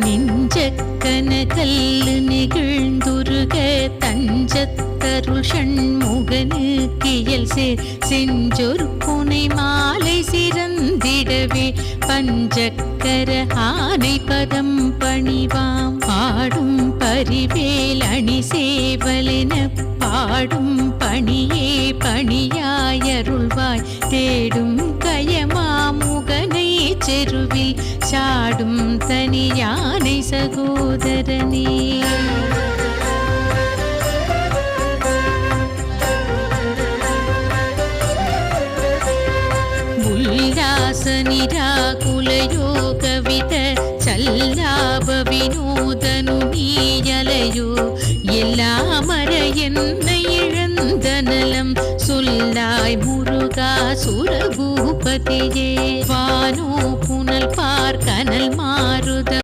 நெஞ்சக்கனகல்லு நெகிழ்ந்துருக தஞ்சத்தருள் ஷண்முகனுக்கியல் சேர். செஞ்சொரு புனை மாலை சிறந்திடவே பஞ்சக்கர ஆனை பதம் பணிவாம். பாடும் பரிவேல் அணி சேவலென பாடும் பணியே பணியாயருள்வாய். தேடும் கயமாமு சாடும் தனியானை சகோதரனே. உல்லாச நிராகுல யோகவித சல்லாப வினோதனு நீயலையோ எல்லாமர என்னையே நலம் சொல்லாய் முருகா சுரபூபதியே. வானோ புனல் பார்க்கனல் மாறுத